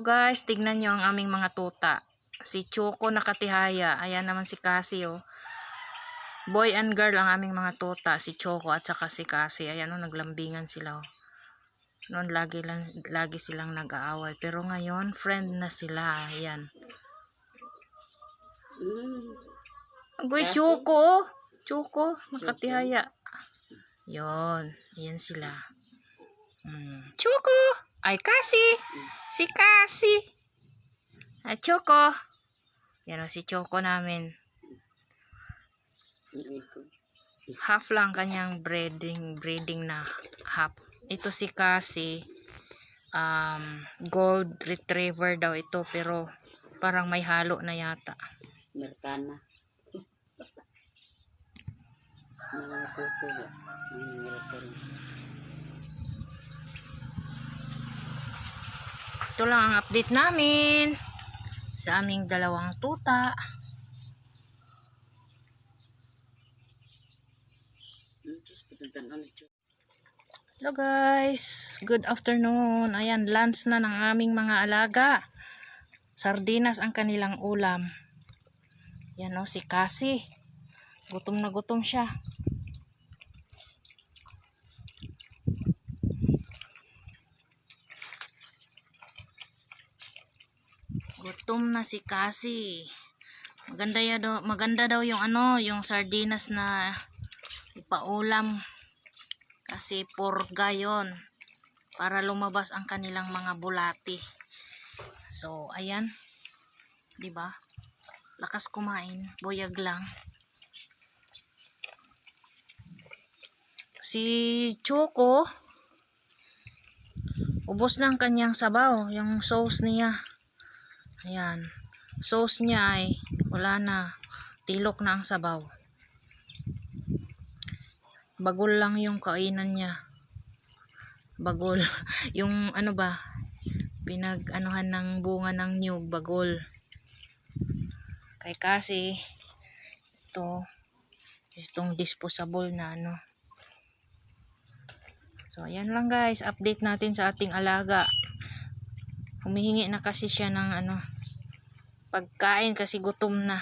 guys, tignan nyo ang aming mga tuta. Si Choco nakatihaya. Ayan naman si Cassie oh. Boy and girl ang aming mga tuta. Si Choco at saka si Cassie. Ayan oh, naglambingan sila oh. Noon lagi, lang, lagi silang nag-aaway. Pero ngayon, friend na sila. Ayan. Mm. Agoy? Choco oh. Choco, nakatihaya. Yon, Ayan sila. Hmm. Choco! Ay, Cassie! Si Cassie! Ay, Choco! Yan o, si Choco namin. Half lang kanyang breeding, breeding na half. Ito si Cassie. Um, gold retriever daw ito, pero parang may halo na yata. Amerikana. Mga puto. Mga military. Ito lang ang update namin sa aming dalawang tuta. Hello guys, good afternoon. Ayan, lunch na ng aming mga alaga. Sardinas ang kanilang ulam. Yan o, si Cassie. Gutom na gutom siya. Gutom na si Cassie. Maganda, ya daw, maganda daw yung ano, yung sardinas na ipaulam. Kasi porga yon para lumabas ang kanilang mga bulati. So, ayan. 'Di ba? Lakas kumain, buyag lang. Si Choco ubos lang kanyang sabaw, yung sauce niya. Ayan. Sauce niya ay wala na. Tilok na ang sabaw. Bagol lang yung kainan niya. Bagol. Yung ano ba? Pinag anuhan ng bunga ng nyug bagol. Kay kasi ito itong disposable na ano. So ayan lang guys. Update natin sa ating alaga humihingi na kasi siya ng ano pagkain kasi gutom na